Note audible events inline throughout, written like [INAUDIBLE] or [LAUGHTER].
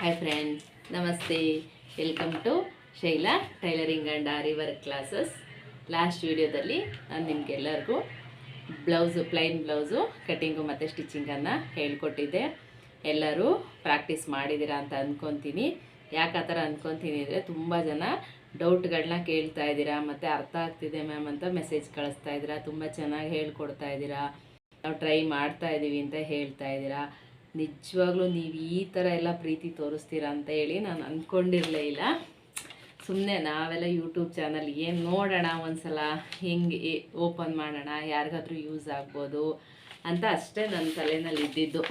Hi friends ನಮಸ್ತೆ welcome to Shaila tailoring and aari work classes last ವೀಡಿಯೋದಲ್ಲಿ ನಾನು ನಿಮಗೆಲ್ಲರಿಗೂ ಬ್ಲೌಸು ಪ್ಲೈನ್ ಬ್ಲೌಸು ಕಟ್ಟಿಂಗು ಮತ್ತು ಸ್ಟಿಚಿಂಗನ್ನು ಹೇಳ್ಕೊಟ್ಟಿದ್ದೆ. ಎಲ್ಲರೂ ಪ್ರಾಕ್ಟೀಸ್ ಮಾಡಿದ್ದೀರಾ ಅಂತ ಅಂದ್ಕೊತೀನಿ ಯಾಕೆ ಆ ಥರ ಅಂದ್ಕೊತೀನಿ ಅಂದರೆ ತುಂಬ ಜನ ಡೌಟ್ಗಳನ್ನ ಕೇಳ್ತಾ ಇದ್ದೀರಾ, ಮತ್ತು ಅರ್ಥ ಆಗ್ತಿದೆ ಮ್ಯಾಮ್ ಅಂತ ಮೆಸೇಜ್ ಕಳಿಸ್ತಾ ಇದ್ದೀರಾ, ತುಂಬ ಚೆನ್ನಾಗಿ ಹೇಳ್ಕೊಡ್ತಾ ಇದ್ದೀರಾ, ನಾವು ಟ್ರೈ ಮಾಡ್ತಾ ಇದ್ದೀವಿ ಅಂತ ಹೇಳ್ತಾ ಇದ್ದೀರಾ. ನಿಜವಾಗ್ಲೂ ನೀವು ಈ ಥರ ಎಲ್ಲ ಪ್ರೀತಿ ತೋರಿಸ್ತೀರಾ ಅಂತ ಹೇಳಿ ನಾನು ಅಂದ್ಕೊಂಡಿರಲೇ ಇಲ್ಲ. ಸುಮ್ಮನೆ ನಾವೆಲ್ಲ ಯೂಟ್ಯೂಬ್ ಚಾನಲ್ ಏನು ನೋಡೋಣ ಒಂದ್ಸಲ, ಹೆಂಗೆ ಓಪನ್ ಮಾಡೋಣ, ಯಾರಿಗಾದ್ರೂ ಯೂಸ್ ಆಗ್ಬೋದು ಅಂತ ಅಷ್ಟೇ ನನ್ನ ತಲೆನಲ್ಲಿ ಇದ್ದಿದ್ದು.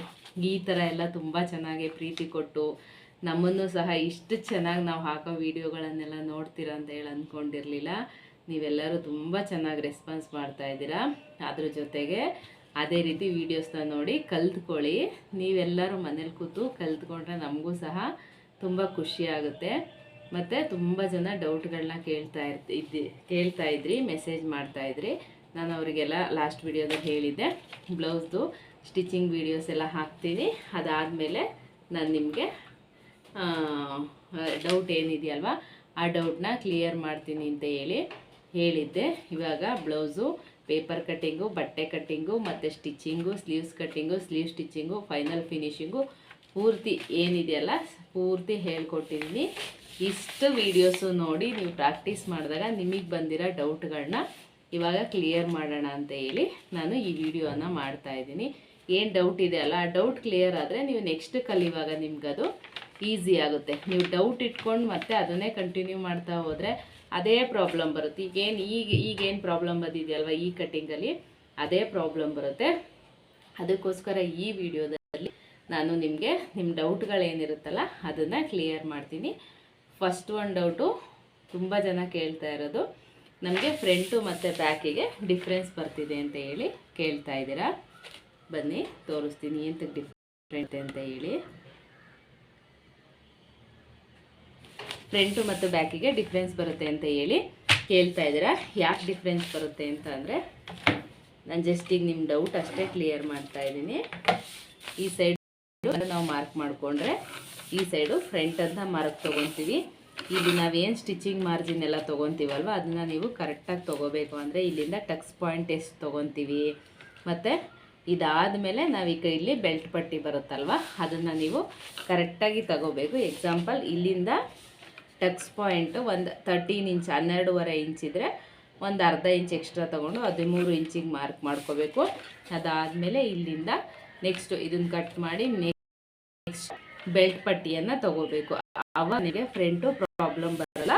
ಈ ಥರ ಎಲ್ಲ ತುಂಬ ಚೆನ್ನಾಗಿ ಪ್ರೀತಿ ಕೊಟ್ಟು ನಮ್ಮನ್ನು ಸಹ ಇಷ್ಟು ಚೆನ್ನಾಗಿ ನಾವು ಹಾಕೋ ವೀಡಿಯೋಗಳನ್ನೆಲ್ಲ ನೋಡ್ತೀರಾ ಅಂತ ಹೇಳಿ ಅಂದ್ಕೊಂಡಿರಲಿಲ್ಲ ನೀವೆಲ್ಲರೂ ತುಂಬ ಚೆನ್ನಾಗಿ ರೆಸ್ಪಾನ್ಸ್ ಮಾಡ್ತಾ ಇದ್ದೀರಾ. ಅದ್ರ ಜೊತೆಗೆ ಅದೇ ರೀತಿ ವೀಡಿಯೋಸ್ನ ನೋಡಿ ಕಲ್ತ್ಕೊಳ್ಳಿ. ನೀವೆಲ್ಲರೂ ಮನೇಲಿ ಕೂತು ಕಲ್ತ್ಕೊಂಡ್ರೆ ನಮಗೂ ಸಹ ತುಂಬ ಖುಷಿ ಆಗುತ್ತೆ. ಮತ್ತು ತುಂಬ ಜನ ಡೌಟ್ಗಳನ್ನ ಕೇಳ್ತಾ ಇರ್ತಿ, ಇದ್ದಿ, ಕೇಳ್ತಾ ಇದ್ರಿ ಮೆಸೇಜ್ ಮಾಡ್ತಾ ಇದ್ರಿ. ನಾನು ಅವರಿಗೆಲ್ಲ ಲಾಸ್ಟ್ ವೀಡಿಯೋದಲ್ಲಿ ಹೇಳಿದ್ದೆ. ಬ್ಲೌಸ್ದು ಸ್ಟಿಚಿಂಗ್ ವೀಡಿಯೋಸ್ ಎಲ್ಲ ಹಾಕ್ತೀನಿ. ಅದಾದಮೇಲೆ ನಾನು ನಿಮಗೆ ಡೌಟ್ ಏನಿದೆಯಲ್ವ, ಆ ಡೌಟ್ನ ಕ್ಲಿಯರ್ ಮಾಡ್ತೀನಿ ಅಂತ ಹೇಳಿ ಹೇಳಿದ್ದೆ. ಇವಾಗ ಬ್ಲೌಸು ಪೇಪರ್ ಕಟ್ಟಿಂಗು, ಬಟ್ಟೆ ಕಟ್ಟಿಂಗು, ಮತ್ತು stitching, sleeves cutting, sleeve stitching, final finishing ಪೂರ್ತಿ ಏನಿದೆಯಲ್ಲ, ಪೂರ್ತಿ ಹೇಳ್ಕೊಟ್ಟಿದ್ದೀನಿ ಇಷ್ಟು ವೀಡಿಯೋಸು ನೋಡಿ ನೀವು ಪ್ರಾಕ್ಟೀಸ್ ಮಾಡಿದಾಗ ನಿಮಗೆ ಬಂದಿರೋ ಡೌಟ್ಗಳನ್ನ ಇವಾಗ ಕ್ಲಿಯರ್ ಮಾಡೋಣ ಅಂತ ಹೇಳಿ ನಾನು ಈ ವಿಡಿಯೋನ ಮಾಡ್ತಾ ಇದ್ದೀನಿ. ಏನು ಡೌಟ್ ಇದೆ ಅಲ್ಲ, ಆ ಡೌಟ್ ಕ್ಲಿಯರ್ ಆದರೆ ನೀವು ನೆಕ್ಸ್ಟ್ ಕಲಿಯುವಾಗ ನಿಮ್ಗದು ಈಸಿ ಆಗುತ್ತೆ. ನೀವು ಡೌಟ್ ಇಟ್ಕೊಂಡು ಮತ್ತೆ ಅದನ್ನೇ ಕಂಟಿನ್ಯೂ ಮಾಡ್ತಾ ಹೋದರೆ ಅದೇ ಪ್ರಾಬ್ಲಮ್ ಬರುತ್ತೆ. ಈಗೇನು ಈಗ ಈಗೇನು ಪ್ರಾಬ್ಲಮ್ ಬಂದಿದೆಯಲ್ವ ಈ ಕಟ್ಟಿಂಗಲ್ಲಿ ಅದೇ ಪ್ರಾಬ್ಲಮ್ ಬರುತ್ತೆ. ಅದಕ್ಕೋಸ್ಕರ ಈ ವಿಡಿಯೋದಲ್ಲಿ ನಾನು ನಿಮಗೆ ನಿಮ್ಮ ಡೌಟ್ಗಳೇನಿರುತ್ತಲ್ಲ ಅದನ್ನು ಕ್ಲಿಯರ್ ಮಾಡ್ತೀನಿ. ಫಸ್ಟ್ ಒನ್ ಡೌಟು ತುಂಬ ಜನ ಕೇಳ್ತಾ ಇರೋದು. ನಮಗೆ ಫ್ರಂಟು ಮತ್ತು ಬ್ಯಾಕಿಗೆ ಡಿಫ್ರೆನ್ಸ್ ಬರ್ತಿದೆ ಅಂತ ಹೇಳಿ ಕೇಳ್ತಾ ಇದ್ದೀರಾ? ಬನ್ನಿ, ತೋರಿಸ್ತೀನಿ. ಎಂತಕ್ಕೆ ಡಿಫ್ರೆಂಟ್ ಅಂತ ಹೇಳಿ. ಫ್ರಂಟು ಮತ್ತು ಬ್ಯಾಕಿಗೆ ಡಿಫ್ರೆನ್ಸ್ ಬರುತ್ತೆ ಅಂತ ಹೇಳಿ ಕೇಳ್ತಾ ಇದ್ದೀರಾ. ಯಾಕೆ ಡಿಫ್ರೆನ್ಸ್ ಬರುತ್ತೆ ಅಂತ ಅಂದರೆ ನಾನು ಜಸ್ಟ್ ಈಗ ನಿಮ್ಮ ಡೌಟ್ ಅಷ್ಟೇ ಕ್ಲಿಯರ್ ಮಾಡ್ತಾ ಇದ್ದೀನಿ. ಈ ಸೈಡ್ ನಾವು ಮಾರ್ಕ್ ಮಾಡಿಕೊಂಡ್ರೆ ಈ ಸೈಡು ಫ್ರಂಟ್ ಅಂತ ಮಾರ್ಕ್ ತೊಗೊತೀವಿ. ಇಲ್ಲಿ ನಾವೇನು ಸ್ಟಿಚಿಂಗ್ ಮಾರ್ಜಿನ್ ಎಲ್ಲ ತೊಗೊತೀವಲ್ವ ಅದನ್ನು ನೀವು ಕರೆಕ್ಟಾಗಿ ತೊಗೋಬೇಕು ಅಂದರೆ ಇಲ್ಲಿಂದ ಟಕ್ಸ್ ಪಾಯಿಂಟ್ ಎಷ್ಟು ತೊಗೊತೀವಿ. ಮತ್ತು ಇದಾದಮೇಲೆ ಈಗ ಇಲ್ಲಿ ಬೆಲ್ಟ್ ಪಟ್ಟಿ ಬರುತ್ತಲ್ವ, ಅದನ್ನು ನೀವು ಕರೆಕ್ಟಾಗಿ ತಗೋಬೇಕು. ಎಕ್ಸಾಂಪಲ್ ಇಲ್ಲಿಂದ ಟಕ್ಸ್ ಪಾಯಿಂಟು ಒಂದು ತರ್ಟೀನ್ ಇಂಚ್ ಹನ್ನೆರಡೂವರೆ ಇಂಚ್ ಇದ್ದರೆ ಒಂದು ಅರ್ಧ ಇಂಚ್ ಎಕ್ಸ್ಟ್ರಾ ತೊಗೊಂಡು ಹದಿಮೂರು ಇಂಚಿಗೆ ಮಾರ್ಕ್ ಮಾಡ್ಕೋಬೇಕು. ಅದಾದಮೇಲೆ ಇಲ್ಲಿಂದ ನೆಕ್ಸ್ಟು ಇದನ್ನು ಕಟ್ ಮಾಡಿ ನೆಕ್ಸ್ಟ್ ಬೆಲ್ಟ್ ಪಟ್ಟಿಯನ್ನು ತಗೋಬೇಕು. ಅವನಿಗೆ ಫ್ರಂಟು ಪ್ರಾಬ್ಲಮ್ ಬರಲ್ಲ.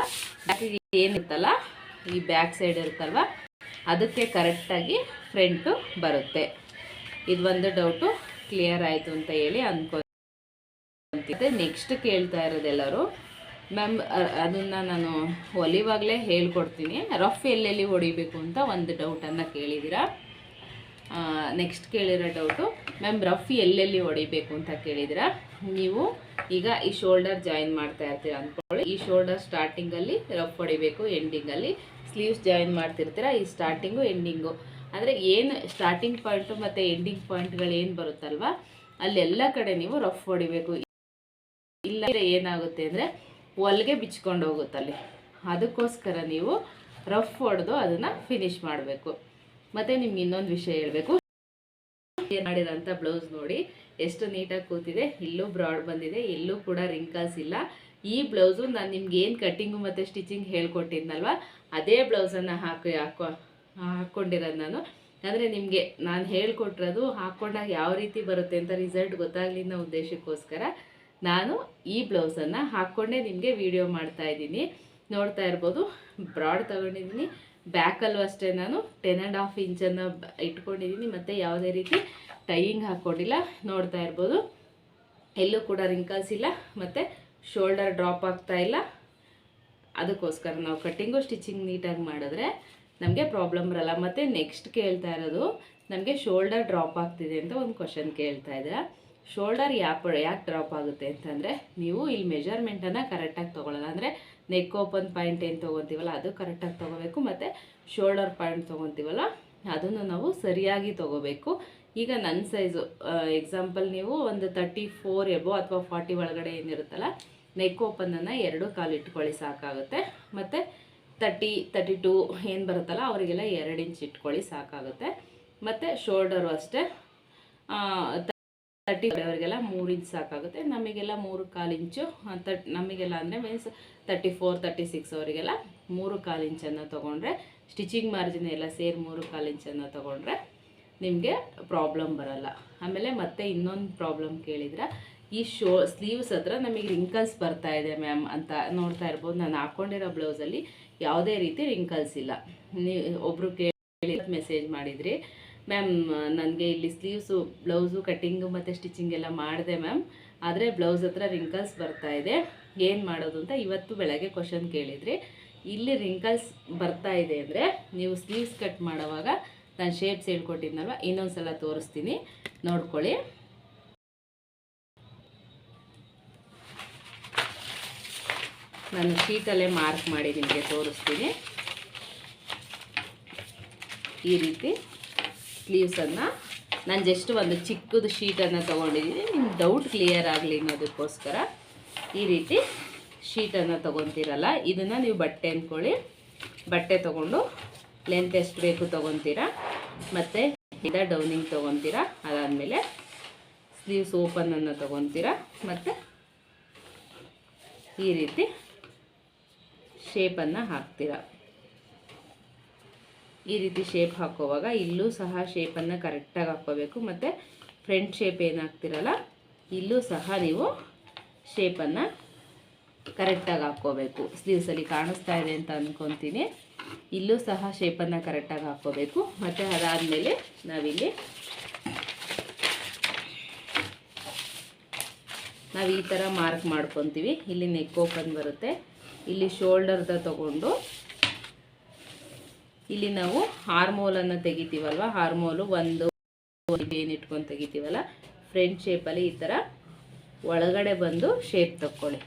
ಬ್ಯಾಕಿಗೆ ಏನಿರ್ತಲ್ಲ ಈ ಬ್ಯಾಕ್ ಸೈಡ್ ಇರುತ್ತಲ್ವ, ಅದಕ್ಕೆ ಕರೆಕ್ಟಾಗಿ ಫ್ರಂಟು ಬರುತ್ತೆ. ಇದು ಒಂದು ಡೌಟು ಕ್ಲಿಯರ್ ಆಯಿತು ಅಂತ ಹೇಳಿ ಅನ್ಕೋ ನೆಕ್ಸ್ಟ್ ಕೇಳ್ತಾ ಇರೋದೆಲ್ಲರೂ ಮ್ಯಾಮ್ ಅದನ್ನು ನಾನು ಹೊಲಿವಾಗಲೇ ಹೇಳ್ಕೊಡ್ತೀನಿ. ರಫ್ ಎಲ್ಲೆಲ್ಲಿ ಹೊಡಿಬೇಕು ಅಂತ ಒಂದು ಡೌಟನ್ನು ಕೇಳಿದ್ದೀರಾ ನೆಕ್ಸ್ಟ್ ಕೇಳಿರೋ ಡೌಟು ಮ್ಯಾಮ್ ರಫ್ ಎಲ್ಲೆಲ್ಲಿ ಹೊಡಿಬೇಕು ಅಂತ ಕೇಳಿದಿರಾ? ನೀವು ಈಗ ಈ ಶೋಲ್ಡರ್ ಜಾಯಿನ್ ಮಾಡ್ತಾ ಇರ್ತೀರ ಅಂದ್ಕೊಳ್ಳಿ ಈ ಶೋಲ್ಡರ್ ಸ್ಟಾರ್ಟಿಂಗಲ್ಲಿ ರಫ್ ಹೊಡಿಬೇಕು ಎಂಡಿಂಗಲ್ಲಿ ಸ್ಲೀವ್ಸ್ ಜಾಯಿನ್ ಮಾಡ್ತಿರ್ತೀರ, ಈ ಸ್ಟಾರ್ಟಿಂಗು ಎಂಡಿಂಗು ಅಂದರೆ ಏನು ಸ್ಟಾರ್ಟಿಂಗ್ ಪಾಯಿಂಟು ಮತ್ತು ಎಂಡಿಂಗ್ ಪಾಯಿಂಟ್ಗಳು ಏನು ಬರುತ್ತಲ್ವ? ಅಲ್ಲೆಲ್ಲ ಕಡೆ ನೀವು ರಫ್ ಹೊಡಿಬೇಕು. ಇಲ್ಲ ಏನಾಗುತ್ತೆ ಅಂದರೆ ಹೊಲ್ಗೆ ಬಿಚ್ಕೊಂಡು ಹೋಗುತ್ತಲ್ಲಿ. ಅದಕ್ಕೋಸ್ಕರ ನೀವು ರಫ್ ಹೊಡೆದು ಅದನ್ನು ಫಿನಿಶ್ ಮಾಡಬೇಕು. ಮತ್ತು ನಿಮ್ಗೆ ಇನ್ನೊಂದು ವಿಷಯ ಹೇಳಬೇಕು. ಮಾಡಿರೋಂಥ ಬ್ಲೌಸ್ ನೋಡಿ, ಎಷ್ಟು ನೀಟಾಗಿ ಕೂತಿದೆ, ಇಲ್ಲೂ ಬ್ರಾಡ್ ಬಂದಿದೆ, ಇಲ್ಲೂ ಕೂಡ ರಿಂಕಲ್ಸ್ ಇಲ್ಲ. ಈ ಬ್ಲೌಸು ನಾನು ನಿಮ್ಗೆ ಏನು ಕಟ್ಟಿಂಗು ಮತ್ತು ಸ್ಟಿಚಿಂಗ್ ಹೇಳ್ಕೊಟ್ಟಿದ್ನಲ್ವ, ಅದೇ ಬ್ಲೌಸನ್ನು ಹಾಕಿ, ಹಾಕೋ, ಹಾಕ್ಕೊಂಡಿರೋದು ನಾನು. ಅಂದರೆ ನಿಮಗೆ ನಾನು ಹೇಳ್ಕೊಟ್ಟಿರೋದು ಹಾಕ್ಕೊಂಡಾಗ ಯಾವ ರೀತಿ ಬರುತ್ತೆ ಅಂತ ರಿಸಲ್ಟ್ ಗೊತ್ತಾಗಲಿ ಅನ್ನೋ ಉದ್ದೇಶಕ್ಕೋಸ್ಕರ. ನಾನು ಈ ಬ್ಲೌಸನ್ನು ಹಾಕ್ಕೊಂಡೇ ನಿಮಗೆ ವಿಡಿಯೋ ಮಾಡ್ತಾ ಇದ್ದೀನಿ. ನೋಡ್ತಾ ಇರ್ಬೋದು ಬ್ರಾಡ್ ತಗೊಂಡಿದ್ದೀನಿ. ಬ್ಯಾಕಲ್ಲೂ ಅಷ್ಟೇ ನಾನು ಟೆನ್ ಆ್ಯಂಡ್ ಹಾಫ್ ಇಂಚನ್ನು ಇಟ್ಕೊಂಡಿದ್ದೀನಿ, ಮತ್ತು ಯಾವುದೇ ರೀತಿ ಟೈಯಿಂಗ್ ಹಾಕ್ಕೊಂಡಿಲ್ಲ ನೋಡ್ತಾ ಇರ್ಬೋದು, ಎಲ್ಲೂ ಕೂಡ ರಿಂಕಲ್ಸ್ ಇಲ್ಲ, ಮತ್ತು ಶೋಲ್ಡರ್ ಡ್ರಾಪ್ ಆಗ್ತಾ ಇಲ್ಲ. ಅದಕ್ಕೋಸ್ಕರ ನಾವು ಕಟ್ಟಿಂಗು ಸ್ಟಿಚಿಂಗ್ ನೀಟಾಗಿ ಮಾಡಿದ್ರೆ ನಮಗೆ ಪ್ರಾಬ್ಲಮ್ ಬರಲ್ಲ. ಮತ್ತು ನೆಕ್ಸ್ಟ್ ಕೇಳ್ತಾ ಇರೋದು, ನಮಗೆ ಶೋಲ್ಡರ್ ಡ್ರಾಪ್ ಆಗ್ತಿದೆ ಅಂತ ಒಂದು ಕ್ವಶನ್ ಕೇಳ್ತಾ ಇದ್ದೀರಾ ಶೋಲ್ಡರ್ ಯಾಕೆ ಯಾಕೆ ಡ್ರಾಪ್ ಆಗುತ್ತೆ ಅಂತಂದರೆ ನೀವು ಇಲ್ಲಿ ಮೆಜರ್ಮೆಂಟನ್ನು ಕರೆಕ್ಟಾಗಿ ತೊಗೊಳ್ಳಲ್ಲ. ಅಂದರೆ ನೆಕ್ ಓಪನ್ ಪಾಯಿಂಟ್ ಏನು ತೊಗೊತೀವಲ್ಲ, ಅದು ಕರೆಕ್ಟಾಗಿ ತೊಗೋಬೇಕು. ಮತ್ತು ಶೋಲ್ಡರ್ ಪಾಯಿಂಟ್ ತೊಗೊತೀವಲ್ಲ, ಅದನ್ನು ನಾವು ಸರಿಯಾಗಿ ತೊಗೋಬೇಕು. ಈಗ ನನ್ನ ಸೈಜು ಎಕ್ಸಾಂಪಲ್ ನೀವು ಒಂದು ತರ್ಟಿ ಫೋರ್ ಎಬೋ ಅಥವಾ ಫಾರ್ಟಿ ಒಳಗಡೆ ಏನಿರುತ್ತಲ್ಲ ನೆಕ್ ಓಪನನ್ನು ಎರಡು ಕಾಲು ಇಟ್ಕೊಳ್ಳಿ ಸಾಕಾಗುತ್ತೆ. ಮತ್ತು ತರ್ಟಿ ತರ್ಟಿ ಟೂ ಏನು ಬರುತ್ತಲ್ಲ, ಅವರಿಗೆಲ್ಲ ಎರಡು ಇಂಚ್ ಇಟ್ಕೊಳ್ಳಿ ಸಾಕಾಗುತ್ತೆ. ಮತ್ತು ಶೋಲ್ಡರು ಅಷ್ಟೇ. ತರ್ಟಿ ಅವರಿಗೆಲ್ಲ ಮೂರು ಇಂಚ್ ಸಾಕಾಗುತ್ತೆ. ನಮಗೆಲ್ಲ ಮೂರು ಕಾಲು ಇಂಚು ತಟ್ ನಮಗೆಲ್ಲ ಅಂದರೆ means thirty four thirty six ಅವರಿಗೆಲ್ಲ ಮೂರು ಕಾಲು ಇಂಚನ್ನು ತೊಗೊಂಡ್ರೆ, ಸ್ಟಿಚಿಂಗ್ ಮಾರ್ಜಿನ್ ಎಲ್ಲ ಸೇರಿ ಮೂರು ಕಾಲು ಇಂಚನ್ನು ತೊಗೊಂಡ್ರೆ ನಿಮಗೆ ಪ್ರಾಬ್ಲಮ್ ಬರಲ್ಲ. ಆಮೇಲೆ ಮತ್ತೆ ಇನ್ನೊಂದು ಪ್ರಾಬ್ಲಮ್ ಕೇಳಿದ್ರೆ, ಈ ಶೋ, ಸ್ಲೀವ್ಸ್ ಹತ್ರ ನಮಗೆ ರಿಂಕಲ್ಸ್ ಬರ್ತಾ ಇದೆ ಮ್ಯಾಮ್ ಅಂತ ನೋಡ್ತಾ ಇರ್ಬೋದು. ನಾನು ಹಾಕ್ಕೊಂಡಿರೋ ಬ್ಲೌಸಲ್ಲಿ ಯಾವುದೇ ರೀತಿ ರಿಂಕಲ್ಸ್ ಇಲ್ಲ. ನೀವು ಒಬ್ಬರು ಕೇಳಿ, ಮೆಸೇಜ್ ಮಾಡಿದ್ರಿ ಮ್ಯಾಮ್ ನನಗೆ ಇಲ್ಲಿ ಸ್ಲೀವ್ಸು ಬ್ಲೌಸು ಕಟ್ಟಿಂಗು ಮತ್ತು ಸ್ಟಿಚಿಂಗ್ ಎಲ್ಲ ಮಾಡಿದೆ ಮ್ಯಾಮ್ ಆದರೆ ಬ್ಲೌಸ್ ಹತ್ರ ರಿಂಕಲ್ಸ್ ಬರ್ತಾ ಇದೆ. ಏನು ಮಾಡೋದು ಅಂತ ಇವತ್ತು ಬೆಳಗ್ಗೆ ಕ್ವಶನ್ ಕೇಳಿದ್ರಿ. ಇಲ್ಲಿ ರಿಂಕಲ್ಸ್ ಬರ್ತಾ ಇದೆ ಅಂದರೆ ನೀವು ಸ್ಲೀವ್ಸ್ ಕಟ್ ಮಾಡೋವಾಗ ನಾನು ಶೇಪ್ಸ್ ಹೇಳ್ಕೊಟ್ಟಿದ್ನಲ್ವ? ಇನ್ನೊಂದು ಸಲ ತೋರಿಸ್ತೀನಿ. ನೋಡ್ಕೊಳ್ಳಿ. ನಾನು ಶೀಟಲ್ಲೇ ಮಾರ್ಕ್ ಮಾಡಿ ನಿಮಗೆ ತೋರಿಸ್ತೀನಿ. ಈ ರೀತಿ. ಸ್ಲೀವ್ಸನ್ನು ನಾನು ಜಸ್ಟ್ ಒಂದು ಚಿಕ್ಕದು ಶೀಟನ್ನು ತೊಗೊಂಡಿದ್ದೀನಿ ನಿಮ್ಮ ಡೌಟ್ ಕ್ಲಿಯರ್ ಆಗಲಿ ಅನ್ನೋದಕ್ಕೋಸ್ಕರ ಈ ರೀತಿ ಶೀಟನ್ನು ತೊಗೊತೀರಲ್ಲ, ಇದನ್ನು ನೀವು ಬಟ್ಟೆ ಅಂದ್ಕೊಳ್ಳಿ ಬಟ್ಟೆ ತೊಗೊಂಡು ಲೆಂತ್ ಎಷ್ಟು ಬೇಕು ತೊಗೊತೀರಾ, ಮತ್ತು ಇದ ಡೌನಿಂಗ್ ತೊಗೊತೀರಾ, ಅದಾದಮೇಲೆ ಸ್ಲೀವ್ಸ್ ಓಪನನ್ನು ತೊಗೊತೀರಾ, ಮತ್ತು ಈ ರೀತಿ ಶೇಪನ್ನು ಹಾಕ್ತೀರಾ. ಈ ರೀತಿ ಶೇಪ್ ಹಾಕೋವಾಗ ಇಲ್ಲೂ ಸಹ ಶೇಪನ್ನು ಕರೆಕ್ಟಾಗಿ ಹಾಕ್ಕೋಬೇಕು. ಮತ್ತು ಫ್ರಂಟ್ ಶೇಪ್ ಏನಾಗ್ತಿರಲ್ಲ, ಇಲ್ಲೂ ಸಹ ನೀವು ಶೇಪನ್ನು ಕರೆಕ್ಟಾಗಿ ಹಾಕ್ಕೋಬೇಕು. ಸ್ಲೀವ್ಸಲ್ಲಿ ಕಾಣಿಸ್ತಾ ಇದೆ ಅಂತ ಅಂದ್ಕೊತೀನಿ ಇಲ್ಲೂ ಸಹ ಶೇಪನ್ನು ಕರೆಕ್ಟಾಗಿ ಹಾಕ್ಕೋಬೇಕು. ಮತ್ತು ಅದಾದಮೇಲೆ ನಾವಿಲ್ಲಿ, ನಾವು ಈ ಥರ ಮಾರ್ಕ್ ಮಾಡ್ಕೊತೀವಿ. ಇಲ್ಲಿ ನೆಕ್ ಓಪನ್ ಬರುತ್ತೆ. ಇಲ್ಲಿ ಶೋಲ್ಡರ್ದ ತಗೊಂಡು ಇಲ್ಲಿ ನಾವು ಹಾರ್ಮೋಲನ್ನು ತೆಗಿತೀವಲ್ವ? ಹಾರ್ಮೋಲು ಒಂದು ಏನು ಇಟ್ಕೊಂಡು ತೆಗಿತೀವಲ್ಲ? ಫ್ರಂಟ್ ಶೇಪಲ್ಲಿ ಈ ಥರ ಒಳಗಡೆ ಬಂದು ಶೇಪ್ ತಕ್ಕೊಳ್ಳಿ.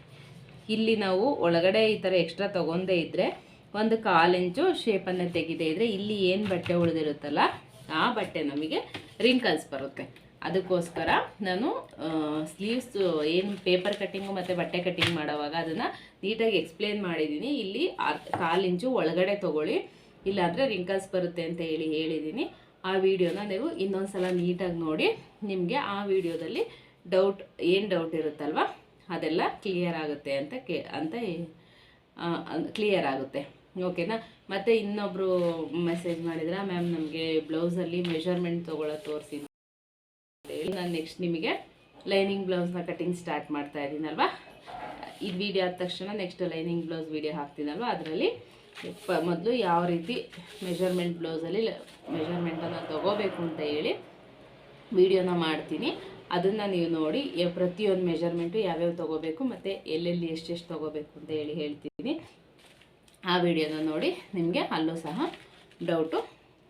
ಇಲ್ಲಿ ನಾವು ಒಳಗಡೆ ಈ ಥರ ಎಕ್ಸ್ಟ್ರಾ ತೊಗೊಂಡೇ ಇದ್ದರೆ ಒಂದು ಕಾಲು ಇಂಚು ಶೇಪನ್ನು ತೆಗಿದೇ ಇದ್ದರೆ ಇಲ್ಲಿ ಏನು ಬಟ್ಟೆ ಉಳಿದಿರುತ್ತಲ್ಲ, ಆ ಬಟ್ಟೆ ನಮಗೆ ರಿಂಕಲ್ಸ್ ಬರುತ್ತೆ. ಅದಕ್ಕೋಸ್ಕರ ನಾನು ಸ್ಲೀವ್ಸ್ ಏನು ಪೇಪರ್ ಕಟ್ಟಿಂಗು ಮತ್ತು ಬಟ್ಟೆ ಕಟ್ಟಿಂಗ್ ಮಾಡೋವಾಗ ಅದನ್ನು ನೀಟಾಗಿ ಎಕ್ಸ್ಪ್ಲೇನ್ ಮಾಡಿದ್ದೀನಿ ಇಲ್ಲಿ ಕಾಲು ಇಂಚು ಒಳಗಡೆ ತೊಗೊಳ್ಳಿ. ಇಲ್ಲಾಂದರೆ ರಿಂಕಲ್ಸ್ ಬರುತ್ತೆ ಅಂತ ಹೇಳಿ ಹೇಳಿದ್ದೀನಿ ಆ ವಿಡಿಯೋನ ನೀವು ಇನ್ನೊಂದು ಸಲ ನೀಟಾಗಿ ನೋಡಿ. ನಿಮಗೆ ಆ ವಿಡಿಯೋದಲ್ಲಿ ಡೌಟ್ ಏನು ಡೌಟ್ ಇರುತ್ತಲ್ವ? ಅದೆಲ್ಲ ಕ್ಲಿಯರ್ ಆಗುತ್ತೆ ಅಂತ ಕೇ, ಅಂತ ಕ್ಲಿಯರ್ ಆಗುತ್ತೆ. ಓಕೆನಾ ಮತ್ತು ಇನ್ನೊಬ್ಬರು ಮೆಸೇಜ್ ಮಾಡಿದ್ರೆ? ಮ್ಯಾಮ್ ನಮಗೆ ಬ್ಲೌಸಲ್ಲಿ ಮೆಷರ್ಮೆಂಟ್ ತೊಗೊಳ್ಳೋದು ತೋರಿಸಿ ಹೇಳಿ. ನಾನು ನೆಕ್ಸ್ಟ್ ನಿಮಗೆ ಲೈನಿಂಗ್ ಬ್ಲೌಸ್ನ ಕಟ್ಟಿಂಗ್ ಸ್ಟಾರ್ಟ್ ಮಾಡ್ತಾ ಇದ್ದೀನಲ್ವಾ? ಇದು ವೀಡಿಯೋ ಆದ ತಕ್ಷಣ ನೆಕ್ಸ್ಟ್ ಲೈನಿಂಗ್ ಬ್ಲೌಸ್ ವಿಡಿಯೋ ಹಾಕ್ತೀನಲ್ವ? ಅದರಲ್ಲಿ ಮೊದಲು ಯಾವ ರೀತಿ ಮೆಷರ್ಮೆಂಟ್ ಬ್ಲೌಸಲ್ಲಿ ಮೆಷರ್ಮೆಂಟನ್ನು ತೊಗೋಬೇಕು ಅಂತ ಹೇಳಿ ವಿಡಿಯೋನ ಮಾಡ್ತೀನಿ. ಅದನ್ನು ನೀವು ನೋಡಿ ಪ್ರತಿಯೊಂದು ಮೆಷರ್ಮೆಂಟು ಯಾವ್ಯಾವ ತೊಗೋಬೇಕು ಮತ್ತು ಎಲ್ಲೆಲ್ಲಿ ಎಷ್ಟೆಷ್ಟು ತೊಗೋಬೇಕು ಅಂತ ಹೇಳಿ ಹೇಳ್ತೀನಿ. ಆ ವಿಡಿಯೋನ ನೋಡಿ ನಿಮಗೆ ಅಲ್ಲೂ ಸಹ ಡೌಟು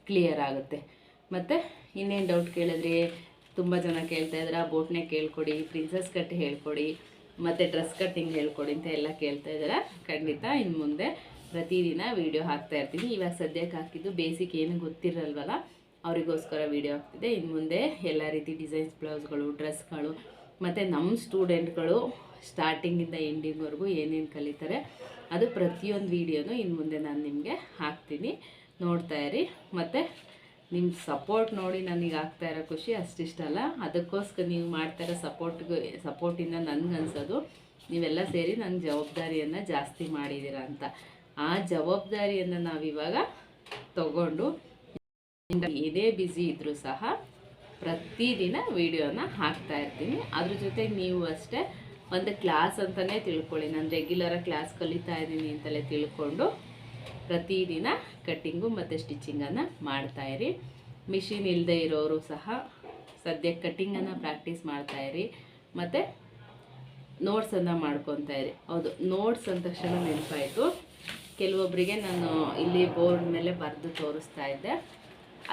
ಕ್ಲಿಯರ್ ಆಗುತ್ತೆ. ಮತ್ತು ಇನ್ನೇನು ಡೌಟ್ ಕೇಳಿದ್ರಿ ತುಂಬ ಜನ ಕೇಳ್ತಾ ಆ ಬೋಟ್ನೆ ಕೇಳ್ಕೊಡಿ ಪ್ರಿನ್ಸಸ್ ಕಟ್ ಹೇಳ್ಕೊಡಿ. ಮತ್ತು ಡ್ರೆಸ್ ಕಟ್ಟಿಂಗ್ ಹೇಳ್ಕೊಡಿ ಅಂತ ಎಲ್ಲ ಕೇಳ್ತಾ ಇದ್ದಾರೆ. ಖಂಡಿತ ಇನ್ನು ಮುಂದೆ ಪ್ರತಿದಿನ ವೀಡಿಯೋ ಹಾಕ್ತಾ ಇರ್ತೀನಿ. ಇವಾಗ ಸದ್ಯಕ್ಕೆ ಹಾಕಿದ್ದು ಬೇಸಿಕ್ ಏನು ಗೊತ್ತಿರಲ್ವಲ್ಲ, ಅವರಿಗೋಸ್ಕರ ವೀಡಿಯೋ ಹಾಕ್ತಿದ್ದೆ. ಇನ್ನು ಮುಂದೆ ಎಲ್ಲ ರೀತಿ ಡಿಸೈನ್ಸ್ ಬ್ಲೌಸ್ಗಳು, ಡ್ರೆಸ್ಗಳು, ಮತ್ತು ನಮ್ಮ ಸ್ಟೂಡೆಂಟ್ಗಳು ಸ್ಟಾರ್ಟಿಂಗಿಂದ ಎಂಡಿಂಗ್ವರೆಗೂ ಏನೇನು ಕಲಿತಾರೆ, ಅದು ಪ್ರತಿಯೊಂದು ವೀಡಿಯೋನು ಇನ್ನು ಮುಂದೆ ನಾನು ನಿಮಗೆ ಹಾಕ್ತೀನಿ. ನೋಡ್ತಾ ಇರಿ. ಮತ್ತು ನಿಮ್ಮ ಸಪೋರ್ಟ್ ನೋಡಿ ನನಗೆ ಆಗ್ತಾ ಇರೋ ಖುಷಿ ಅಷ್ಟಿಷ್ಟಲ್ಲ ಅದಕ್ಕೋಸ್ಕರ ನೀವು ಮಾಡ್ತಾ ಇರೋ ಸಪೋರ್ಟ್ಗೆ ಸಪೋರ್ಟಿಂದ ನನಗನ್ಸೋದು ನೀವೆಲ್ಲ ಸೇರಿ ನನ್ನ ಜವಾಬ್ದಾರಿಯನ್ನು ಜಾಸ್ತಿ ಮಾಡಿದ್ದೀರ ಅಂತ. ಆ ಜವಾಬ್ದಾರಿಯನ್ನು ನಾವಿವಾಗ ತಗೊಂಡು ಇದೇ ಬ್ಯುಸಿ ಇದ್ದರೂ ಸಹ ಪ್ರತಿದಿನ ವಿಡಿಯೋನ ಹಾಕ್ತಾ ಇರ್ತೀನಿ. ಅದ್ರ ಜೊತೆಗೆ ನೀವು ಅಷ್ಟೇ ಒಂದು ಕ್ಲಾಸ್ ಅಂತಲೇ ತಿಳ್ಕೊಳ್ಳಿ. ನಾನು ರೆಗ್ಯುಲರಾಗಿ ಕ್ಲಾಸ್ ಕಲಿತಾ ಇದ್ದೀನಿ ಅಂತಲೇ ತಿಳ್ಕೊಂಡು ಪ್ರತಿದಿನ ಕಟ್ಟಿಂಗು ಮತ್ತು ಸ್ಟಿಚಿಂಗನ್ನು ಮಾಡ್ತಾಯಿರಿ ಮಿಷಿನ್ ಇಲ್ಲದೆ ಇರೋರು ಸಹ ಸದ್ಯಕ್ಕೆ ಕಟ್ಟಿಂಗನ್ನು ಪ್ರಾಕ್ಟೀಸ್ ಮಾಡ್ತಾಯಿರಿ ಮತ್ತು ನೋಟ್ಸನ್ನು ಮಾಡ್ಕೊತಾ ಇರಿ. ಹೌದು ನೋಟ್ಸ್ ಅಂದ ತಕ್ಷಣ ನೆನಪಾಯಿತು. ಕೆಲವೊಬ್ಬರಿಗೆ ನಾನು ಇಲ್ಲಿ ಬೋರ್ಡ್ ಮೇಲೆ ಬರೆದು ತೋರಿಸ್ತಾ ಇದ್ದೆ.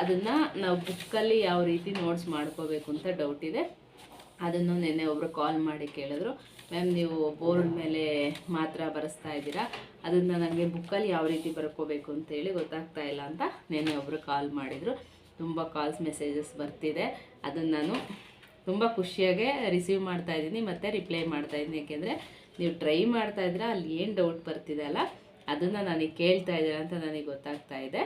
ಅದನ್ನು ನಾವು ಬುಕ್ಕಲ್ಲಿ ಯಾವ ರೀತಿ ನೋಟ್ಸ್ ಮಾಡ್ಕೋಬೇಕು ಅಂತ ಡೌಟ್ ಇದೆ. ಅದನ್ನು ನೆನ್ನೆ ಒಬ್ಬರು ಕಾಲ್ ಮಾಡಿ ಕೇಳಿದ್ರು. ಮ್ಯಾಮ್ ನೀವು ಬೋರ್ಡ್ ಮೇಲೆ ಮಾತ್ರ ಬರೆಸ್ತಾ ಇದ್ದೀರಾ? ಅದನ್ನು ನನಗೆ ಬುಕ್ಕಲ್ಲಿ ಯಾವ ರೀತಿ ಬರ್ಕೋಬೇಕು ಅಂತೇಳಿ ಗೊತ್ತಾಗ್ತಾ ಇಲ್ಲ ಅಂತ ನೆನೆ ಒಬ್ಬರು ಕಾಲ್ ಮಾಡಿದರು. ತುಂಬ ಕಾಲ್ಸ್ ಮೆಸೇಜಸ್ ಬರ್ತಿದೆ. ಅದನ್ನು ನಾನು ತುಂಬ ಖುಷಿಯಾಗೆ ರಿಸೀವ್ ಮಾಡ್ತಾ ಇದ್ದೀನಿ, ಮತ್ತು ರಿಪ್ಲೈ ಮಾಡ್ತಾ ಇದ್ದೀನಿ. ಯಾಕೆಂದರೆ ನೀವು ಟ್ರೈ ಮಾಡ್ತಾ ಇದ್ರೆ ಅಲ್ಲಿ ಏನು ಡೌಟ್ ಬರ್ತಿದೆ ಅಲ್ಲ, ಅದನ್ನು ನನಗೆ ಕೇಳ್ತಾ ಇದ್ದೀರ ಅಂತ ನನಗೆ ಗೊತ್ತಾಗ್ತಾ ಇದೆ.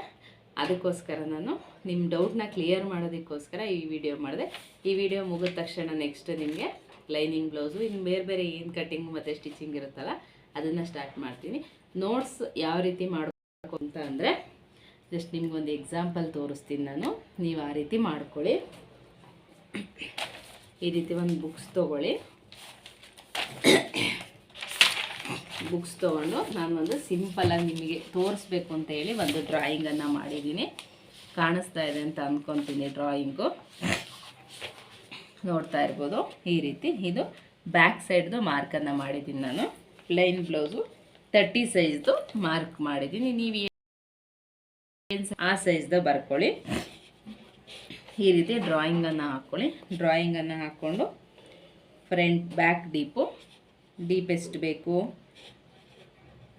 ಅದಕ್ಕೋಸ್ಕರ ನಾನು ನಿಮ್ಮ ಡೌಟ್ನ ಕ್ಲಿಯರ್ ಮಾಡೋದಕ್ಕೋಸ್ಕರ ಈ ವಿಡಿಯೋ ಮಾಡಿದೆ. ಈ ವಿಡಿಯೋ ಮುಗಿದ ತಕ್ಷಣ ನೆಕ್ಸ್ಟ್ ನಿಮಗೆ ಲೈನಿಂಗ್ ಬ್ಲೌಸು ಇನ್ನು ಬೇರೆ ಬೇರೆ ಏನು ಕಟ್ಟಿಂಗು ಮತ್ತು ಸ್ಟಿಚಿಂಗ್ ಇರುತ್ತಲ್ಲ, ಅದನ್ನು ಸ್ಟಾರ್ಟ್ ಮಾಡ್ತೀನಿ. ನೋಟ್ಸ್ ಯಾವ ರೀತಿ ಮಾಡಬೇಕು ಅಂತ ಅಂದರೆ ಜಸ್ಟ್ ನಿಮ್ಗೊಂದು ಎಕ್ಸಾಂಪಲ್ ತೋರಿಸ್ತೀನಿ ನಾನು. ನೀವು ಆ ರೀತಿ ಮಾಡ್ಕೊಳ್ಳಿ. ಈ ರೀತಿ ಒಂದು ಬುಕ್ಸ್ ತೊಗೊಳ್ಳಿ. ಬುಕ್ಸ್ ತೊಗೊಂಡು ನಾನು ಒಂದು ಸಿಂಪಲಾಗಿ ನಿಮಗೆ ತೋರಿಸ್ಬೇಕು ಅಂತ ಹೇಳಿ ಒಂದು ಡ್ರಾಯಿಂಗನ್ನು ಮಾಡಿದ್ದೀನಿ. ಕಾಣಿಸ್ತಾ ಇದೆ ಅಂತ ಅಂದ್ಕೊತೀನಿ ಡ್ರಾಯಿಂಗು ನೋಡ್ತಾ ಇರ್ಬೋದು. ಈ ರೀತಿ ಇದು ಬ್ಯಾಕ್ ಸೈಡ್ದು ಮಾರ್ಕನ್ನು ಮಾಡಿದ್ದೀನಿ ನಾನು. ಪ್ಲೈನ್ ಬ್ಲೌಸು ತರ್ಟಿ ಸೈಜ್ದು ಮಾರ್ಕ್ ಮಾಡಿದ್ದೀನಿ. ನೀವು ಆ ಸೈಜ್ದು ಬರ್ಕೊಳ್ಳಿ. ಈ ರೀತಿ ಡ್ರಾಯಿಂಗನ್ನು ಹಾಕ್ಕೊಳ್ಳಿ ಡ್ರಾಯಿಂಗನ್ನು ಹಾಕ್ಕೊಂಡು ಫ್ರಂಟ್ ಬ್ಯಾಕ್ ಡೀಪು ಡೀಪ್ ಎಷ್ಟು ಬೇಕು.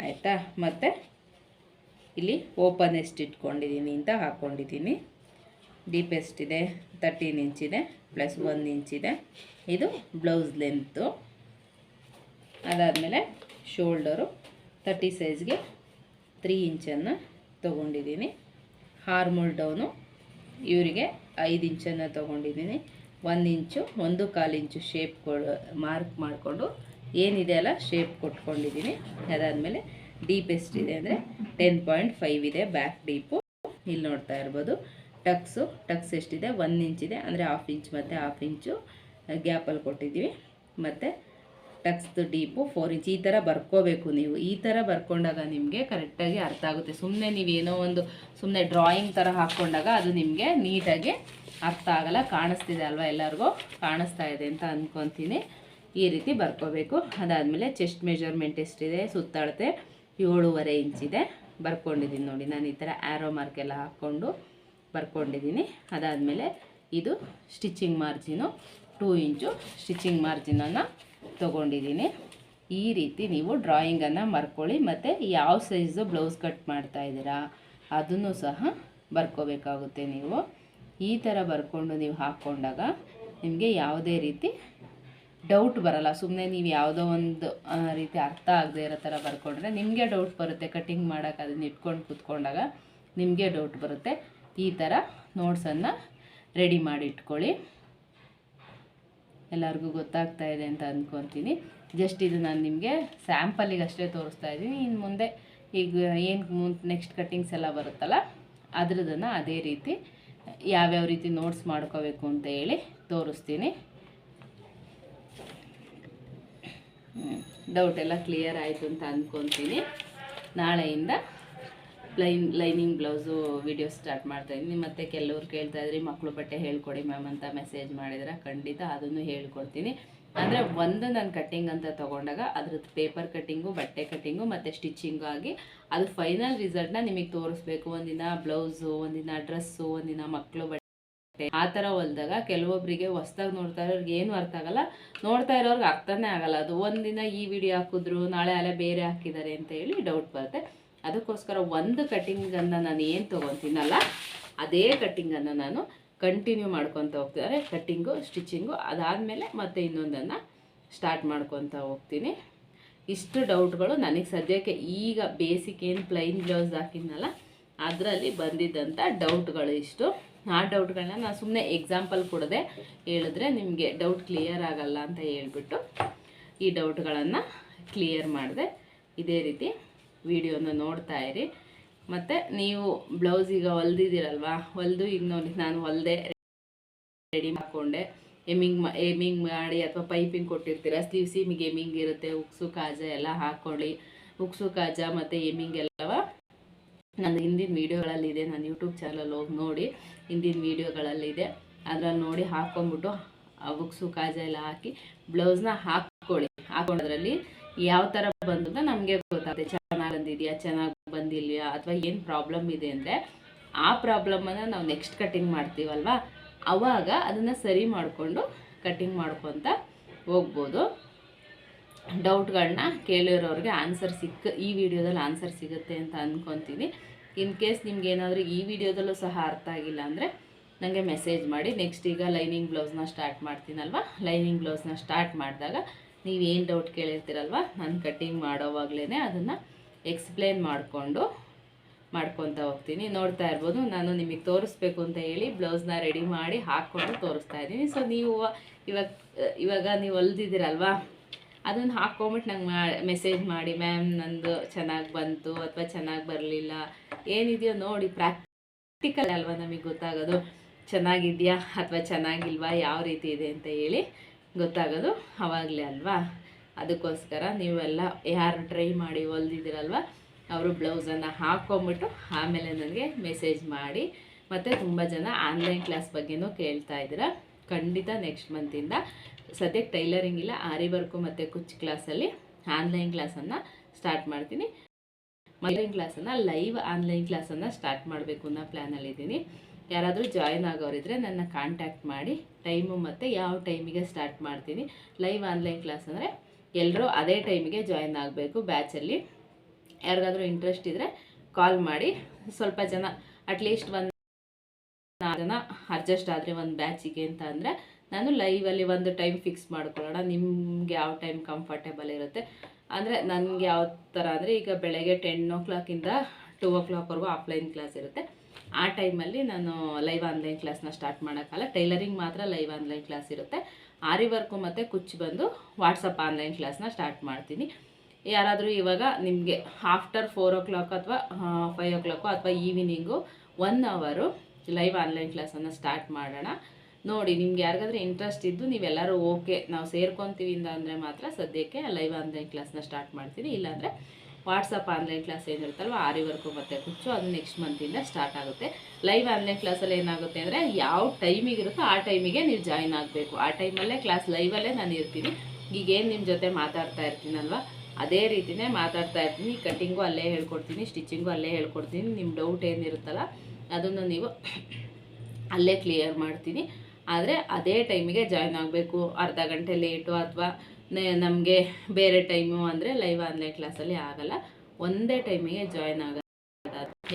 ಆಯಿತಾ? ಮತ್ತು ಇಲ್ಲಿ ಓಪನ್ ಎಷ್ಟು ಇಟ್ಕೊಂಡಿದ್ದೀನಿ ಅಂತ ಹಾಕ್ಕೊಂಡಿದ್ದೀನಿ ಡೀಪ್ ಎಷ್ಟಿದೆ ತರ್ಟೀನ್ ಇಂಚಿದೆ ಪ್ಲಸ್ ಒಂದು ಇಂಚಿದೆ ಇದು. ಬ್ಲೌಸ್ ಲೆಂತು ಅದಾದಮೇಲೆ ಶೋಲ್ಡರು ತರ್ಟಿ ಸೈಜ್ಗೆ ತ್ರೀ ಇಂಚನ್ನು ತೊಗೊಂಡಿದ್ದೀನಿ. Armhole down. ಇವರಿಗೆ ಐದು ಇಂಚನ್ನು ತೊಗೊಂಡಿದ್ದೀನಿ. ಒಂದು ಇಂಚು, ಒಂದು ಕಾಲು ಇಂಚು ಶೇಪ್ ಕೊ ಮಾರ್ಕ್ ಮಾಡಿಕೊಂಡು ಏನಿದೆ ಅಲ್ಲ ಶೇಪ್ ಕೊಟ್ಕೊಂಡಿದ್ದೀನಿ. ಅದಾದಮೇಲೆ ಡೀಪ್ ಎಷ್ಟಿದೆ ಅಂದರೆ ಟೆನ್ ಪಾಯಿಂಟ್ ಫೈವ್ ಇದೆ ಬ್ಯಾಕ್ ಡೀಪು ಇಲ್ಲಿ ನೋಡ್ತಾ ಇರ್ಬೋದು. ಟಕ್ಸು ಟಕ್ಸ್ ಎಷ್ಟಿದೆ ಒಂದು ಇಂಚಿದೆ ಅಂದರೆ ಹಾಫ್ ಇಂಚ್ ಮತ್ತು ಹಾಫ್ ಇಂಚು ಗ್ಯಾಪಲ್ಲಿ ಕೊಟ್ಟಿದ್ದೀವಿ. ಮತ್ತು ಟಕ್ಸ್ದು ಡೀಪು ಫೋರ್ ಇಂಚ್ ಈ ಥರ ಬರ್ಕೋಬೇಕು ನೀವು. ಈ ಥರ ಬರ್ಕೊಂಡಾಗ ನಿಮಗೆ ಕರೆಕ್ಟಾಗಿ ಅರ್ಥ ಆಗುತ್ತೆ. ಸುಮ್ಮನೆ ನೀವೇನೋ ಒಂದು ಸುಮ್ಮನೆ ಡ್ರಾಯಿಂಗ್ ಥರ ಹಾಕ್ಕೊಂಡಾಗ ಅದು ನಿಮಗೆ ನೀಟಾಗಿ ಅರ್ಥ ಆಗಲ್ಲ. ಕಾಣಿಸ್ತಿದೆ ಅಲ್ವಾ ಎಲ್ಲರಿಗೂ? ಕಾಣಿಸ್ತಾ ಇದೆ ಅಂತ ಅಂದ್ಕೊತೀನಿ ಈ ರೀತಿ ಬರ್ಕೋಬೇಕು. ಅದಾದಮೇಲೆ ಚೆಸ್ಟ್ ಮೆಜರ್ಮೆಂಟ್ ಎಷ್ಟಿದೆ ಸುತ್ತಳತೆ ಏಳೂವರೆ ಇಂಚಿದೆ ಬರ್ಕೊಂಡಿದ್ದೀನಿ ನೋಡಿ. ನಾನು ಈ ಥರ ಆ್ಯರೋ ಮಾರ್ಕ್ ಎಲ್ಲ ಹಾಕ್ಕೊಂಡು ಬರ್ಕೊಂಡಿದ್ದೀನಿ ಅದಾದಮೇಲೆ ಇದು stitching margin two inch stitching ಮಾರ್ಜಿನನ್ನು ತೊಗೊಂಡಿದ್ದೀನಿ. ಈ ರೀತಿ ನೀವು ಡ್ರಾಯಿಂಗನ್ನು ಮರ್ಕೊಳ್ಳಿ, ಮತ್ತು ಯಾವ ಸೈಜು ಬ್ಲೌಸ್ ಕಟ್ ಮಾಡ್ತಾ ಇದ್ದೀರಾ, ಅದನ್ನು ಸಹ ಬರ್ಕೋಬೇಕಾಗುತ್ತೆ ನೀವು. ಈ ಥರ ಬರ್ಕೊಂಡು ನೀವು ಹಾಕ್ಕೊಂಡಾಗ ನಿಮಗೆ ಯಾವುದೇ ರೀತಿ ಡೌಟ್ ಬರಲ್ಲ. ಸುಮ್ಮನೆ ನೀವು ಯಾವುದೋ ಒಂದು ರೀತಿ ಅರ್ಥ ಆಗದೆ ಇರೋ ಥರ ಬರ್ಕೊಂಡ್ರೆ ನಿಮಗೆ ಡೌಟ್ ಬರುತ್ತೆ. ಕಟಿಂಗ್ ಮಾಡೋಕೆ ಅದನ್ನ ಇಟ್ಕೊಂಡು ಕೂತ್ಕೊಂಡಾಗ ನಿಮಗೆ ಡೌಟ್ ಬರುತ್ತೆ. ಈ ಥರ ನೋಟ್ಸನ್ನು ರೆಡಿ ಮಾಡಿ ಇಟ್ಕೊಳ್ಳಿ. ಎಲ್ಲರಿಗೂ ಗೊತ್ತಾಗ್ತಾ ಇದೆ ಅಂತ ಅಂದ್ಕೊತೀನಿ ಜಸ್ಟ್ ಇದು ನಾನು ನಿಮಗೆ ಸ್ಯಾಂಪಲಿಗೆ ಅಷ್ಟೇ ತೋರಿಸ್ತಾ ಇದ್ದೀನಿ. ಇನ್ನು ಮುಂದೆ ಈಗ ಏನು ಮುಂದೆ ನೆಕ್ಸ್ಟ್ ಕಟ್ಟಿಂಗ್ಸ್ ಎಲ್ಲ ಬರುತ್ತಲ್ಲ, ಅದ್ರದನ್ನು ಅದೇ ರೀತಿ ಯಾವ್ಯಾವ ರೀತಿ ನೋಟ್ಸ್ ಮಾಡ್ಕೋಬೇಕು ಅಂತ ಹೇಳಿ ತೋರಿಸ್ತೀನಿ. ಡೌಟ್ ಎಲ್ಲ ಕ್ಲಿಯರ್ ಆಯಿತು ಅಂತ ಅಂದ್ಕೊತೀನಿ ನಾಳೆಯಿಂದ line, lining blouse video start ಮಾಡ್ತಾಯಿದ್ದೀನಿ. ಮತ್ತು ಕೆಲವ್ರು ಕೇಳ್ತಾ ಇದ್ರಿ ಮಕ್ಕಳು ಬಟ್ಟೆ ಹೇಳ್ಕೊಡಿ ಮ್ಯಾಮ್ ಅಂತ ಮೆಸೇಜ್ ಮಾಡಿದ್ರೆ ಖಂಡಿತ ಅದನ್ನು ಹೇಳ್ಕೊಡ್ತೀನಿ. ಅಂದರೆ ಒಂದು ನಾನು ಕಟ್ಟಿಂಗ್ ಅಂತ ತೊಗೊಂಡಾಗ ಅದ್ರದ್ದು ಪೇಪರ್ ಕಟ್ಟಿಂಗು ಬಟ್ಟೆ ಕಟ್ಟಿಂಗು ಮತ್ತು ಸ್ಟಿಚ್ಚಿಂಗು ಆಗಿ ಅದು ಫೈನಲ್ ರಿಸಲ್ಟ್ನ ನಿಮಗೆ ತೋರಿಸ್ಬೇಕು. ಒಂದಿನ ಬ್ಲೌಸು, ಒಂದಿನ ಡ್ರೆಸ್ಸು ಒಂದಿನ ಮಕ್ಕಳು ಬಟ್ಟೆ. ಆ ಥರ ಹೊಲ್ದಾಗ ಕೆಲವೊಬ್ಬರಿಗೆ ಹೊಸ್ದಾಗಿ ನೋಡ್ತಾ ಇರೋರ್ಗೆ ಏನು ಅರ್ಥ ಆಗಲ್ಲ. ನೋಡ್ತಾ ಇರೋರ್ಗೆ ಅರ್ಥನೇ ಆಗಲ್ಲ. ಅದು ಒಂದಿನ ಈ ವಿಡಿಯೋ ಹಾಕಿದ್ರು, ನಾಳೆ ಅಲ್ಲೇ ಬೇರೆ ಹಾಕಿದ್ದಾರೆ ಅಂತ ಹೇಳಿ ಡೌಟ್ ಬರುತ್ತೆ. ಅದಕ್ಕೋಸ್ಕರ ಒಂದು ಕಟ್ಟಿಂಗನ್ನು ನಾನು ಏನು ತೊಗೊತೀನಲ್ಲ, ಅದೇ ಕಟ್ಟಿಂಗನ್ನು ನಾನು ಕಂಟಿನ್ಯೂ ಮಾಡ್ಕೊತ ಹೋಗ್ತಾರೆ ಕಟ್ಟಿಂಗು ಸ್ಟಿಚಿಂಗು ಅದಾದಮೇಲೆ ಮತ್ತೆ ಇನ್ನೊಂದನ್ನು ಸ್ಟಾರ್ಟ್ ಮಾಡ್ಕೊತ ಹೋಗ್ತೀನಿ. ಇಷ್ಟು ಡೌಟ್ಗಳು ನನಗೆ ಸದ್ಯಕ್ಕೆ ಈಗ ಬೇಸಿಕ್ ಏನು ಪ್ಲೈನ್ ಬ್ಲೌಸ್ ಹಾಕಿದ್ನಲ್ಲ, ಅದರಲ್ಲಿ ಬಂದಿದ್ದಂಥ ಡೌಟ್ಗಳು ಇಷ್ಟು. ಆ ಡೌಟ್ಗಳನ್ನ ನಾನು ಸುಮ್ಮನೆ ಎಕ್ಸಾಂಪಲ್ ಕೊಡದೆ ಹೇಳಿದ್ರೆ ನಿಮಗೆ ಡೌಟ್ ಕ್ಲಿಯರ್ ಆಗಲ್ಲ ಅಂತ ಹೇಳ್ಬಿಟ್ಟು ಈ ಡೌಟ್ಗಳನ್ನು ಕ್ಲಿಯರ್ ಮಾಡಿದೆ ಇದೇ ರೀತಿ ವಿಡಿಯೋನ ನೋಡ್ತಾ ಇರಿ. ಮತ್ತು ನೀವು ಬ್ಲೌಸ್ ಈಗ ಹೊಲ್ದಿದ್ದೀರಲ್ವಾ? ಹೊಲಿದು ಈಗ ನೋಡಿ, ನಾನು ಹೊಲ್ದೆ ರೆಡಿ ಮಾಡಿಕೊಂಡೆ. ಎಮಿಂಗ್ ಮಾ ಎಮ್ಮಿಂಗ್ ಮಾಡಿ ಅಥವಾ ಪೈಪಿಂಗ್ ಕೊಟ್ಟಿರ್ತೀರ? ಸ್ಲೀವ್, ಸೀಮಿಗೆ ಎಮಿಂಗ್ ಇರುತ್ತೆ. ಉಕ್ಸು, ಕಾಜ ಎಲ್ಲ ಹಾಕ್ಕೊಳ್ಳಿ ಉಕ್ಸು, ಕಾಜ ಮತ್ತು ಎಮಿಂಗ್ ಎಲ್ಲವ ನನ್ನ ಹಿಂದಿನ ವೀಡಿಯೋಗಳಲ್ಲಿದೆ ನಾನು ಯೂಟ್ಯೂಬ್ ಚಾನಲ್ ಹೋಗಿ ನೋಡಿ. ಹಿಂದಿನ ವೀಡಿಯೋಗಳಲ್ಲಿದೆ ಅದ್ರಲ್ಲಿ ನೋಡಿ ಹಾಕ್ಕೊಂಬಿಟ್ಟು ಆ ಬುಕ್ಸು ಕಾಜ ಎಲ್ಲ ಹಾಕಿ ಬ್ಲೌಸ್ನ ಹಾಕ್ಕೊಳ್ಳಿ. ಹಾಕೊಂಡ್ರಲ್ಲಿ ಯಾವ ಥರ ಅಂತ ನಮಗೆ ಗೊತ್ತಾಗುತ್ತೆ. ಚೆನ್ನಾಗಿ ಬಂದಿದೆಯಾ, ಚೆನ್ನಾಗಿ ಬಂದಿಲ್ವಾ ಅಥವಾ ಏನು ಪ್ರಾಬ್ಲಮ್ ಇದೆ ಅಂದರೆ ಆ ಪ್ರಾಬ್ಲಮನ್ನು ನಾವು ನೆಕ್ಸ್ಟ್ ಕಟ್ಟಿಂಗ್ ಮಾಡ್ತೀವಲ್ವಾ? ಅವಾಗ ಅದನ್ನು ಸರಿ ಮಾಡಿಕೊಂಡು ಕಟಿಂಗ್ ಮಾಡ್ಕೊತ ಹೋಗ್ಬೋದು. ಡೌಟ್ಗಳನ್ನ ಕೇಳಿರೋರಿಗೆ ಆನ್ಸರ್ ಸಿಕ್ಕ ಈ ವಿಡಿಯೋದಲ್ಲಿ ಆನ್ಸರ್ ಸಿಗುತ್ತೆ ಅಂತ ಅಂದ್ಕೊತೀನಿ ಇನ್ ಕೇಸ್ ನಿಮ್ಗೆ ಏನಾದರೂ ಈ ವಿಡಿಯೋದಲ್ಲೂ ಸಹ ಅರ್ಥ ಆಗಿಲ್ಲ ಅಂದರೆ ನನಗೆ ಮೆಸೇಜ್ ಮಾಡಿ. ನೆಕ್ಸ್ಟ್ ಈಗ ಲೈನಿಂಗ್ ಬ್ಲೌಸ್ನ ಸ್ಟಾರ್ಟ್ ಮಾಡ್ತೀನಲ್ವ? ಲೈನಿಂಗ್ ಬ್ಲೌಸ್ನ ಸ್ಟಾರ್ಟ್ ಮಾಡಿದಾಗ ನೀವು ಏನು ಡೌಟ್ ಕೇಳಿರ್ತೀರಲ್ವ? ನಾನು ಕಟ್ಟಿಂಗ್ ಮಾಡೋವಾಗಲೇ ಅದನ್ನು ಎಕ್ಸ್ಪ್ಲೇನ್ ಮಾಡಿಕೊಂಡು, ಮಾಡ್ಕೊತಾ ಹೋಗ್ತೀನಿ. ನೋಡ್ತಾ ಇರ್ಬೋದು, ನಾನು ನಿಮಗೆ ತೋರಿಸ್ಬೇಕು ಅಂತ ಹೇಳಿ ಬ್ಲೌಸ್ನ ರೆಡಿ ಮಾಡಿ ಹಾಕ್ಕೊಂಡು ತೋರಿಸ್ತಾ ಇದ್ದೀನಿ. ಸೊ ನೀವು ಇವಾಗ ಇವಾಗ ನೀವು ಹೊಲ್ದಿದ್ದೀರಲ್ವಾ? ಅದನ್ನು ಹಾಕ್ಕೊಂಬಿಟ್ಟು ನಂಗೆ ಮಾ ಮೆಸೇಜ್ ಮಾಡಿ ಮ್ಯಾಮ್ ನಂದು ಚೆನ್ನಾಗಿ ಬಂತು ಅಥವಾ ಚೆನ್ನಾಗಿ ಬರಲಿಲ್ಲ. ಏನಿದೆಯೋ ನೋಡಿ ಪ್ರಾಕ್ಟಿಕಲ್ ಅಲ್ವಾ ನಮಗೆ ಗೊತ್ತಾಗೋದು? ಚೆನ್ನಾಗಿದೆಯಾ ಅಥವಾ ಚೆನ್ನಾಗಿಲ್ವಾ? ಯಾವ ರೀತಿ ಇದೆ? ಅಂತ ಹೇಳಿ ಗೊತ್ತಾಗೋದು ಅವಾಗಲೇ ಅಲ್ವಾ? ಅದಕ್ಕೋಸ್ಕರ ನೀವೆಲ್ಲ ಯಾರು ಟ್ರೈ ಮಾಡಿ ಹೊಲ್ದಿದ್ದೀರಲ್ವ, ಅವರು ಬ್ಲೌಸನ್ನು ಹಾಕ್ಕೊಂಬಿಟ್ಟು ಆಮೇಲೆ ನನಗೆ ಮೆಸೇಜ್ ಮಾಡಿ. ಮತ್ತು ತುಂಬ ಜನ ಆನ್ಲೈನ್ ಕ್ಲಾಸ್ ಬಗ್ಗೆನೂ ಕೇಳ್ತಾ ಇದ್ದೀರ. ಖಂಡಿತ ನೆಕ್ಸ್ಟ್ ಮಂತಿಂದ ಸದ್ಯಕ್ಕೆ ಟೈಲರಿಂಗ್ ಇಲ್ಲ ಆರಿ ವರ್ಕು ಮತ್ತು ಕುಚ್ ಕ್ಲಾಸಲ್ಲಿ ಆನ್ಲೈನ್ ಕ್ಲಾಸನ್ನು ಸ್ಟಾರ್ಟ್ ಮಾಡ್ತೀನಿ. ಆನ್ಲೈನ್ ಕ್ಲಾಸನ್ನು ಲೈವ್ ಆನ್ಲೈನ್ ಕ್ಲಾಸನ್ನು ಸ್ಟಾರ್ಟ್ ಮಾಡಬೇಕು ಅನ್ನೋ ಪ್ಲ್ಯಾನಲ್ಲಿದ್ದೀನಿ ಯಾರಾದರೂ ಜಾಯಿನ್ ಆಗೋರಿದ್ರೆ ನನ್ನ ಕಾಂಟ್ಯಾಕ್ಟ್ ಮಾಡಿ ಟೈಮು ಮತ್ತು ಯಾವ ಟೈಮಿಗೆ ಸ್ಟಾರ್ಟ್ ಮಾಡ್ತೀನಿ. ಲೈವ್ ಆನ್ಲೈನ್ ಕ್ಲಾಸ್ ಅಂದರೆ ಎಲ್ಲರೂ ಅದೇ ಟೈಮಿಗೆ ಜಾಯಿನ್ ಆಗಬೇಕು ಬ್ಯಾಚಲ್ಲಿ ಯಾರಿಗಾದರೂ ಇಂಟ್ರೆಸ್ಟ್ ಇದ್ದರೆ ಕಾಲ್ ಮಾಡಿ. ಸ್ವಲ್ಪ ಜನ ಅಟ್ಲೀಸ್ಟ್ ಒಂದು ಜನ ಅಡ್ಜಸ್ಟ್ ಆದರೆ ಒಂದು ಬ್ಯಾಚಿಗೆ ಅಂತ ಅಂದರೆ ನಾನು ಲೈವಲ್ಲಿ ಒಂದು ಟೈಮ್ ಫಿಕ್ಸ್ ಮಾಡ್ಕೊಳ್ಳೋಣ. ನಿಮ್ಗೆ ಯಾವ ಟೈಮ್ ಕಂಫರ್ಟೇಬಲ್ ಇರುತ್ತೆ? ಅಂದರೆ ನನಗೆ ಯಾವ ಥರ ಅಂದರೆ ಈಗ ಬೆಳಗ್ಗೆ ಟೆನ್ ಓ ಕ್ಲಾಕಿಂದ ಟೂ ಓ ಕ್ಲಾಕ್ವರೆಗೂ ಆಫ್ಲೈನ್ ಕ್ಲಾಸ್ ಇರುತ್ತೆ. ಆ ಟೈಮಲ್ಲಿ ನಾನು ಲೈವ್ ಆನ್ಲೈನ್ ಕ್ಲಾಸ್ನ ಸ್ಟಾರ್ಟ್ ಮಾಡೋಕ್ಕಲ್ಲ, ಟೈಲರಿಂಗ್ ಮಾತ್ರ ಲೈವ್ ಆನ್ಲೈನ್ ಕ್ಲಾಸ್ ಇರುತ್ತೆ. ಆರಿ ವರ್ಕು ಮತ್ತು ಕುಚ್ಚು ಬಂದು ವಾಟ್ಸಪ್ ಆನ್ಲೈನ್ ಕ್ಲಾಸ್ನ ಸ್ಟಾರ್ಟ್ ಮಾಡ್ತೀನಿ. ಯಾರಾದರೂ ಇವಾಗ ನಿಮಗೆ ಆಫ್ಟರ್ ಫೋರ್ ಓ ಕ್ಲಾಕ್ ಅಥವಾ ಫೈವ್ ಓ ಕ್ಲಾಕು ಅಥವಾ ಈವ್ನಿಂಗು ಒನ್ ಅವರು ಲೈವ್ ಆನ್ಲೈನ್ ಕ್ಲಾಸನ್ನು ಸ್ಟಾರ್ಟ್ ಮಾಡೋಣ. ನೋಡಿ, ನಿಮ್ಗೆ ಯಾರಿಗಾದ್ರೂ ಇಂಟ್ರೆಸ್ಟ್ ಇದ್ದು ನೀವೆಲ್ಲರೂ ಓಕೆ, ನಾವು ಸೇರ್ಕೊತೀವಿ ಅಂದರೆ ಮಾತ್ರ ಸದ್ಯಕ್ಕೆ ಲೈವ್ ಆನ್ಲೈನ್ ಕ್ಲಾಸ್ನ ಸ್ಟಾರ್ಟ್ ಮಾಡ್ತೀನಿ. ಇಲ್ಲಾಂದರೆ ವಾಟ್ಸಪ್ ಆನ್ಲೈನ್ ಕ್ಲಾಸ್ ಏನಿರುತ್ತಲ್ವ ಆರಿ ವರ್ಕು ಮತ್ತು ಕುಚ್ಚು ಅದು ನೆಕ್ಸ್ಟ್ ಮಂತಿಂದ ಸ್ಟಾರ್ಟ್ ಆಗುತ್ತೆ. ಲೈವ್ ಆನ್ಲೈನ್ ಕ್ಲಾಸಲ್ಲಿ ಏನಾಗುತ್ತೆ ಅಂದರೆ, ಯಾವ ಟೈಮಿಗೆ ಇರುತ್ತೋ ಆ ಟೈಮಿಗೆ ನೀವು ಜಾಯಿನ್ ಆಗಬೇಕು. ಆ ಟೈಮಲ್ಲೇ ಕ್ಲಾಸ್ ಲೈವಲ್ಲೇ ನಾನು ಇರ್ತೀನಿ. ಈಗೇನು ನಿಮ್ಮ ಜೊತೆ ಮಾತಾಡ್ತಾ ಇರ್ತೀನಲ್ವ? ಅದೇ ರೀತಿನೇ ಮಾತಾಡ್ತಾ ಇರ್ತೀನಿ. ಕಟ್ಟಿಂಗು ಅಲ್ಲೇ ಹೇಳ್ಕೊಡ್ತೀನಿ ಸ್ಟಿಚಿಂಗು ಅಲ್ಲೇ ಹೇಳ್ಕೊಡ್ತೀನಿ. ನಿಮ್ಮ ಡೌಟ್ ಏನಿರುತ್ತಲ್ಲ, ಅದನ್ನು ನೀವು [COUGHS] ಅಲ್ಲೇ ಕ್ಲಿಯರ್ ಮಾಡ್ತೀನಿ. ಆದರೆ ಅದೇ ಟೈಮಿಗೆ ಜಾಯ್ನ್ ಆಗಬೇಕು. ಅರ್ಧ ಗಂಟೆ ಲೇಟು ಅಥವಾ ನಮಗೆ ಬೇರೆ ಟೈಮು ಅಂದರೆ ಲೈವ್ ಆನ್ಲೈನ್ ಕ್ಲಾಸಲ್ಲಿ ಆಗಲ್ಲ. ಒಂದೇ ಟೈಮಿಗೆ ಜಾಯ್ನ್ ಆಗ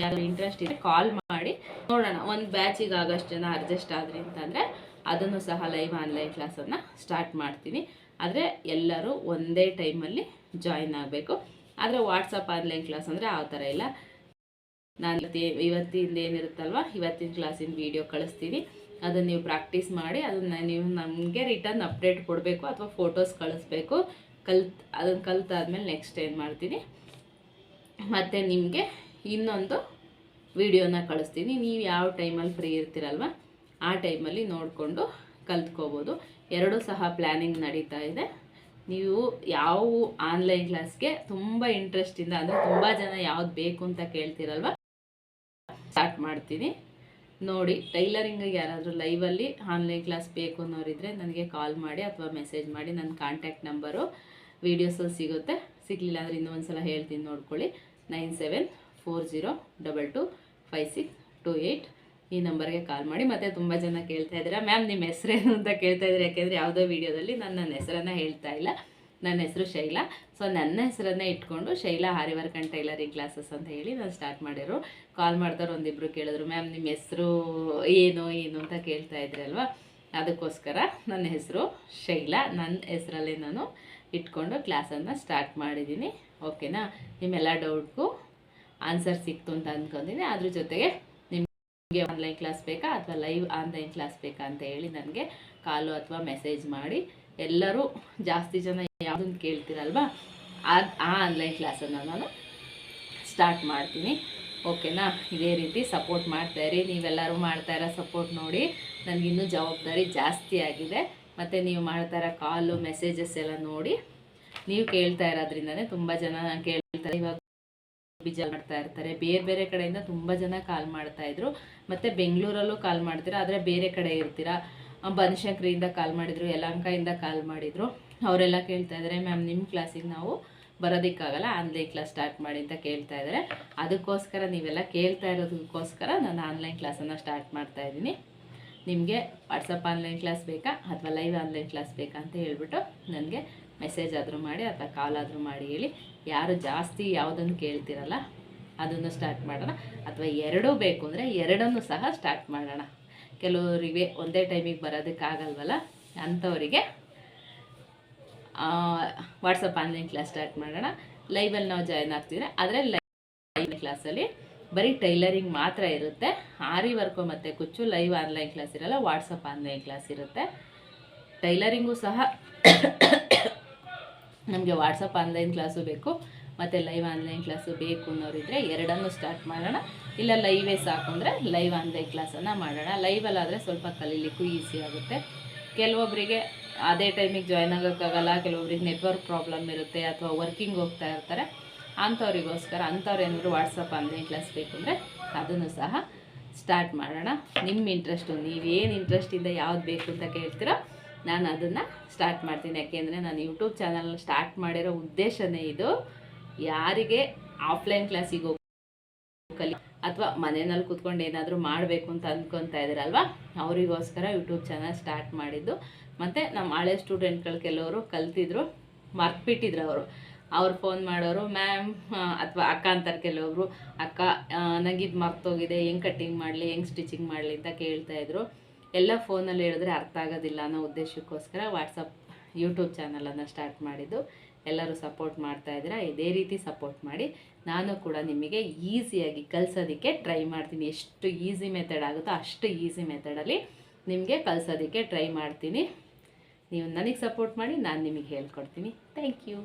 ಯಾರು ಇಂಟ್ರೆಸ್ಟ್ ಇದೆ ಕಾಲ್ ಮಾಡಿ ನೋಡೋಣ. ಒಂದು ಬ್ಯಾಚಿಗೆ ಆಗೋಷ್ಟು ಜನ ಅಡ್ಜಸ್ಟ್ ಆದ್ರಿ ಅಂತಂದರೆ ಅದನ್ನು ಸಹ ಲೈವ್ ಆನ್ಲೈನ್ ಕ್ಲಾಸನ್ನು ಸ್ಟಾರ್ಟ್ ಮಾಡ್ತೀನಿ. ಆದರೆ ಎಲ್ಲರೂ ಒಂದೇ ಟೈಮಲ್ಲಿ ಜಾಯಿನ್ ಆಗಬೇಕು. ಆದರೆ ವಾಟ್ಸಪ್ ಆನ್ಲೈನ್ ಕ್ಲಾಸ್ ಅಂದರೆ ಆ ಥರ ಇಲ್ಲ. ನಾನು ಇವತ್ತಿಂದ ಏನಿರುತ್ತಲ್ವ? ಇವತ್ತಿನ ಕ್ಲಾಸಿನ ವೀಡಿಯೋ ಕಳಿಸ್ತೀನಿ. ಅದನ್ನು ನೀವು ಪ್ರಾಕ್ಟೀಸ್ ಮಾಡಿ ಅದನ್ನು ನೀವು ನಮಗೆ ರಿಟರ್ನ್ ಅಪ್ಡೇಟ್ ಕೊಡಬೇಕು ಅಥವಾ ಫೋಟೋಸ್ ಕಳಿಸ್ಬೇಕು. ಕಲ್ತ್ ಅದನ್ನು ಕಲ್ತಾದ್ಮೇಲೆ ನೆಕ್ಸ್ಟ್ ಏನು ಮಾಡ್ತೀನಿ? ಮತ್ತು ನಿಮಗೆ ಇನ್ನೊಂದು ವಿಡಿಯೋನ ಕಳಿಸ್ತೀನಿ. ನೀವು ಯಾವ ಟೈಮಲ್ಲಿ ಫ್ರೀ ಇರ್ತೀರಲ್ವ, ಆ ಟೈಮಲ್ಲಿ ನೋಡಿಕೊಂಡು ಕಲ್ತ್ಕೋಬೋದು. ಎರಡೂ ಸಹ ಪ್ಲ್ಯಾನಿಂಗ್ ನಡೀತಾ ಇದೆ. ನೀವು ಯಾವ ಆನ್ಲೈನ್ ಕ್ಲಾಸ್ಗೆ ತುಂಬ ಇಂಟ್ರೆಸ್ಟಿಂದ ಅಂದರೆ ತುಂಬ ಜನ ಯಾವ್ದು ಬೇಕು ಅಂತ ಕೇಳ್ತೀರಲ್ವ ಸ್ಟಾರ್ಟ್ ಮಾಡ್ತೀನಿ. ನೋಡಿ ಟೈಲರಿಂಗಿಗೆ ಯಾರಾದರೂ ಲೈವಲ್ಲಿ ಆನ್ಲೈನ್ ಕ್ಲಾಸ್ ಬೇಕು ಅನ್ನೋರಿದ್ರೆ ನನಗೆ ಕಾಲ್ ಮಾಡಿ ಅಥವಾ ಮೆಸೇಜ್ ಮಾಡಿ ನನ್ನ ಕಾಂಟ್ಯಾಕ್ಟ್ ನಂಬರು ವೀಡಿಯೋಸಲ್ಲಿ ಸಿಗುತ್ತೆ. ಸಿಗಲಿಲ್ಲ ಅಂದರೆ ಇನ್ನೊಂದು ಸಲ ಹೇಳ್ತೀನಿ ನೋಡ್ಕೊಳ್ಳಿ. Nine seven four zero double two five six two eight ಈ ನಂಬರ್ಗೆ ಕಾಲ್ ಮಾಡಿ. ಮತ್ತು ತುಂಬ ಜನ ಕೇಳ್ತಾ ಇದ್ದೀರಾ ಮ್ಯಾಮ್ ನಿಮ್ಮ ಹೆಸರೇನು? ಅಂತ ಕೇಳ್ತಾ ಇದ್ದೀರಾ, ಯಾಕೆಂದರೆ ಯಾವುದೋ ವೀಡಿಯೋದಲ್ಲಿ ನಾನು ನನ್ನ ಹೆಸರನ್ನು ಹೇಳ್ತಾ ಇಲ್ಲ. ನನ್ನ ಹೆಸರು ಶೈಲಾ. ಸೊ ನನ್ನ ಹೆಸರನ್ನೇ ಇಟ್ಕೊಂಡು ಶೈಲಾ ಹಾರಿವರ್ಕನ್ ಟೈಲರಿಂಗ್ ಕ್ಲಾಸಸ್ ಅಂತ ಹೇಳಿ ನಾನು ಸ್ಟಾರ್ಟ್ ಮಾಡಿರು ಕಾಲ್ ಮಾಡಿದವ್ರು ಒಂದಿಬ್ಬರು ಕೇಳಿದ್ರು ಮ್ಯಾಮ್ ನಿಮ್ಮ ಹೆಸರು ಏನು ಏನು ಅಂತ ಕೇಳ್ತಾ ಇದ್ರಿ ಅಲ್ವಾ? ಅದಕ್ಕೋಸ್ಕರ ನನ್ನ ಹೆಸರು ಶೈಲಾ. ನನ್ನ ಹೆಸರಲ್ಲೇ ನಾನು ಇಟ್ಕೊಂಡು ಕ್ಲಾಸನ್ನು ಸ್ಟಾರ್ಟ್ ಮಾಡಿದ್ದೀನಿ. ಓಕೆನಾ ನಿಮ್ಮೆಲ್ಲ ಡೌಟ್ಗೂ ಆನ್ಸರ್ ಸಿಕ್ತು ಅಂತ ಅಂದ್ಕೊಂಡಿದ್ದೀನಿ ಅದ್ರ ಜೊತೆಗೆ ನಿಮಗೆ ಆನ್ಲೈನ್ ಕ್ಲಾಸ್ ಬೇಕಾ ಅಥವಾ ಲೈವ್ ಆನ್ಲೈನ್ ಕ್ಲಾಸ್ ಬೇಕಾ ಅಂತ ಹೇಳಿ ನನಗೆ ಕಾಲು ಅಥವಾ ಮೆಸೇಜ್ ಮಾಡಿ. ಎಲ್ಲರೂ ಜಾಸ್ತಿ ಜನ ಯಾವುದನ್ನು ಕೇಳ್ತೀರಲ್ವಾ? ಅದು ಆ ಆನ್ಲೈನ್ ಕ್ಲಾಸನ್ನು ನಾನು ಸ್ಟಾರ್ಟ್ ಮಾಡ್ತೀನಿ. ಓಕೆನಾ ಇದೇ ರೀತಿ ಸಪೋರ್ಟ್ ಮಾಡ್ತಾಯಿರಿ ನೀವೆಲ್ಲರೂ ಮಾಡ್ತಾಯಿರೋ ಸಪೋರ್ಟ್ ನೋಡಿ ನನಗಿನ್ನೂ ಜವಾಬ್ದಾರಿ ಜಾಸ್ತಿ ಆಗಿದೆ. ಮತ್ತು ನೀವು ಮಾಡ್ತಾ ಇರೋ ಕಾಲು ಮೆಸೇಜಸ್ ಎಲ್ಲ ನೋಡಿ ನೀವು ಕೇಳ್ತಾ ಇರೋದ್ರಿಂದನೇ ತುಂಬ ಜನ ಕೇಳ್ತಾರೆ ಇವಾಗ ಬೀಜ ಮಾಡ್ತಾ ಇರ್ತಾರೆ. ಬೇರೆ ಬೇರೆ ಕಡೆಯಿಂದ ತುಂಬ ಜನ ಕಾಲ್ ಮಾಡ್ತಾಯಿದ್ರು ಮತ್ತು ಬೆಂಗಳೂರಲ್ಲೂ ಕಾಲ್ ಮಾಡ್ತೀರಾ? ಆದರೆ ಬೇರೆ ಕಡೆ ಇರ್ತೀರಾ? ಬನಶಂಕರಿಯಿಂದ ಕಾಲ್ ಮಾಡಿದರು, ಯಲಹಂಕದಿಂದ ಕಾಲ್ ಮಾಡಿದರು. ಅವರೆಲ್ಲ ಕೇಳ್ತಾ ಇದ್ದಾರೆ ಮ್ಯಾಮ್ ನಿಮ್ಮ ಕ್ಲಾಸಿಗೆ ನಾವು ಬರೋದಕ್ಕಾಗಲ್ಲ, ಆನ್ಲೈನ್ ಕ್ಲಾಸ್ ಸ್ಟಾರ್ಟ್ ಮಾಡಿ ಅಂತ ಕೇಳ್ತಾ ಇದ್ದಾರೆ ಅದಕ್ಕೋಸ್ಕರ ನೀವೆಲ್ಲ ಕೇಳ್ತಾ ಇರೋದಕ್ಕೋಸ್ಕರ ನಾನು ಆನ್ಲೈನ್ ಕ್ಲಾಸನ್ನು ಸ್ಟಾರ್ಟ್ ಮಾಡ್ತಾ ಇದ್ದೀನಿ. ನಿಮಗೆ ವಾಟ್ಸಪ್ ಆನ್ಲೈನ್ ಕ್ಲಾಸ್ ಬೇಕಾ, ಅಥವಾ ಲೈವ್ ಆನ್ಲೈನ್ ಕ್ಲಾಸ್ ಬೇಕಾ ಅಂತ ಹೇಳ್ಬಿಟ್ಟು ನನಗೆ ಮೆಸೇಜ್ ಆದರೂ ಮಾಡಿ, ಅಥವಾ ಕಾಲ್ ಆದರೂ ಮಾಡಿ ಹೇಳಿ. ಯಾರು ಜಾಸ್ತಿ ಯಾವುದನ್ನು ಕೇಳ್ತಿರಲ್ಲ, ಅದನ್ನು ಸ್ಟಾರ್ಟ್ ಮಾಡೋಣ. ಅಥವಾ ಎರಡೂ ಬೇಕು ಅಂದರೆ ಎರಡನ್ನೂ ಸಹ ಸ್ಟಾರ್ಟ್ ಮಾಡೋಣ. ಕೆಲವರಿಗೆ ಒಂದೇ ಟೈಮಿಗೆ ಬರೋದಕ್ಕಾಗಲ್ವಲ್ಲ ಅಂಥವರಿಗೆ ವಾಟ್ಸಪ್ ಆನ್ಲೈನ್ ಕ್ಲಾಸ್ ಸ್ಟಾರ್ಟ್ ಮಾಡೋಣ. ಲೈವಲ್ಲಿ ನಾವು ಜಾಯ್ನ್ ಆಗ್ತಿದ್ರೆ, ಆದರೆ ಲೈವ್ ಕ್ಲಾಸಲ್ಲಿ ಬರೀ ಟೈಲರಿಂಗ್ ಮಾತ್ರ ಇರುತ್ತೆ. ಆರಿ ವರ್ಕು ಮತ್ತು ಕುಚ್ಚು ಲೈವ್ ಆನ್ಲೈನ್ ಕ್ಲಾಸ್ ಇರಲ್ಲ ವಾಟ್ಸಪ್ ಆನ್ಲೈನ್ ಕ್ಲಾಸ್ ಇರುತ್ತೆ. ಟೈಲರಿಂಗು ಸಹ ನಮಗೆ ವಾಟ್ಸಪ್ ಆನ್ಲೈನ್ ಕ್ಲಾಸು ಬೇಕು. ಮತ್ತು ಲೈವ್ ಆನ್ಲೈನ್ ಕ್ಲಾಸು ಬೇಕು ಅನ್ನೋರಿದ್ರೆ ಎರಡನ್ನೂ ಸ್ಟಾರ್ಟ್ ಮಾಡೋಣ. ಇಲ್ಲ ಲೈವೇ ಸಾಕು ಅಂದರೆ ಲೈವ್ ಆನ್ಲೈನ್ ಕ್ಲಾಸನ್ನು ಮಾಡೋಣ. ಲೈವಲ್ಲಾದರೆ ಸ್ವಲ್ಪ ಕಲೀಲಿಕ್ಕೂ ಈಸಿ ಆಗುತ್ತೆ. ಕೆಲವೊಬ್ಬರಿಗೆ ಅದೇ ಟೈಮಿಗೆ ಜಾಯ್ನ್ ಆಗೋಕ್ಕಾಗಲ್ಲ, ಕೆಲವೊಬ್ರಿಗೆ ನೆಟ್ವರ್ಕ್ ಪ್ರಾಬ್ಲಮ್ ಇರುತ್ತೆ ಅಥವಾ ವರ್ಕಿಂಗ್ ಹೋಗ್ತಾ ಇರ್ತಾರೆ. ಅಂಥವ್ರಿಗೋಸ್ಕರ, ಅಂಥವ್ರು ಏನಾದರೂ ವಾಟ್ಸಪ್ ಆನ್ಲೈನ್ ಕ್ಲಾಸ್ ಬೇಕು ಅಂದರೆ ಅದನ್ನು ಸಹ ಸ್ಟಾರ್ಟ್ ಮಾಡೋಣ. ನಿಮ್ಮ ಇಂಟ್ರೆಸ್ಟು ನೀವೇನು ಇಂಟ್ರೆಸ್ಟಿಂದ ಯಾವ್ದು ಬೇಕು ಅಂತ ಕೇಳ್ತೀರೋ ನಾನು ಅದನ್ನು ಸ್ಟಾರ್ಟ್ ಮಾಡ್ತೀನಿ. ಯಾಕೆಂದರೆ ನಾನು ಯೂಟ್ಯೂಬ್ ಚಾನಲ್ ಸ್ಟಾರ್ಟ್ ಮಾಡಿರೋ ಉದ್ದೇಶನೇ ಇದು. ಯಾರಿಗೆ ಆಫ್ಲೈನ್ ಕ್ಲಾಸಿಗೆ ಹೋಗಿ ಕಲಿ ಅಥವಾ ಮನೆಯಲ್ಲಿ ಕೂತ್ಕೊಂಡು ಏನಾದರೂ ಮಾಡಬೇಕು ಅಂತ ಅಂದ್ಕೊತಾ ಇದ್ದೀರಲ್ವ? ಅವರಿಗೋಸ್ಕರ ಯೂಟ್ಯೂಬ್ ಚಾನಲ್ ಸ್ಟಾರ್ಟ್ ಮಾಡಿದ್ದು. ಮತ್ತು ನಮ್ಮ ಹಳೆ ಸ್ಟೂಡೆಂಟ್ಗಳು ಕೆಲವರು ಕಲ್ತಿದ್ರು, ಮರ್ತ್ಬಿಟ್ಟಿದ್ರು ಅವರು. ಅವ್ರು ಫೋನ್ ಮಾಡೋರು ಮ್ಯಾಮ್ ಅಥವಾ ಅಕ್ಕ ಅಂತಾರೆ ಕೆಲವೊಬ್ರು ಅಕ್ಕ ನನಗೆ ಇದು ಮರ್ತೋಗಿದೆ, ಹೆಂಗೆ ಕಟ್ಟಿಂಗ್ ಮಾಡಲಿ, ಹೆಂಗೆ ಸ್ಟಿಚಿಂಗ್ ಮಾಡಲಿ ಅಂತ ಕೇಳ್ತಾ ಇದ್ರು. ಎಲ್ಲ ಫೋನಲ್ಲಿ ಹೇಳಿದ್ರೆ ಅರ್ಥ ಆಗೋದಿಲ್ಲ ಅನ್ನೋ ಉದ್ದೇಶಕ್ಕೋಸ್ಕರ ವಾಟ್ಸಪ್ ಯೂಟ್ಯೂಬ್ ಚಾನಲನ್ನು ಸ್ಟಾರ್ಟ್ ಮಾಡಿದ್ದು. ಎಲ್ಲರೂ ಸಪೋರ್ಟ್ ಮಾಡ್ತಾ ಇದ್ದೀರಾ, ಇದೇ ರೀತಿ ಸಪೋರ್ಟ್ ಮಾಡಿ. ನಾನು ಕೂಡ ನಿಮಗೆ ಈಸಿಯಾಗಿ ಕಲಿಸೋದಕ್ಕೆ ಟ್ರೈ ಮಾಡ್ತೀನಿ. ಎಷ್ಟು ಈಸಿ ಮೆಥಡ್ ಆಗುತ್ತೋ ಅಷ್ಟು ಈಸಿ ಮೆಥಡಲ್ಲಿ ನಿಮಗೆ ಕಲಿಸೋದಕ್ಕೆ ಟ್ರೈ ಮಾಡ್ತೀನಿ. ನೀವು ನನಗೆ ಸಪೋರ್ಟ್ ಮಾಡಿ, ನಾನು ನಿಮಗೆ ಹೇಳ್ಕೊಡ್ತೀನಿ. Thank you.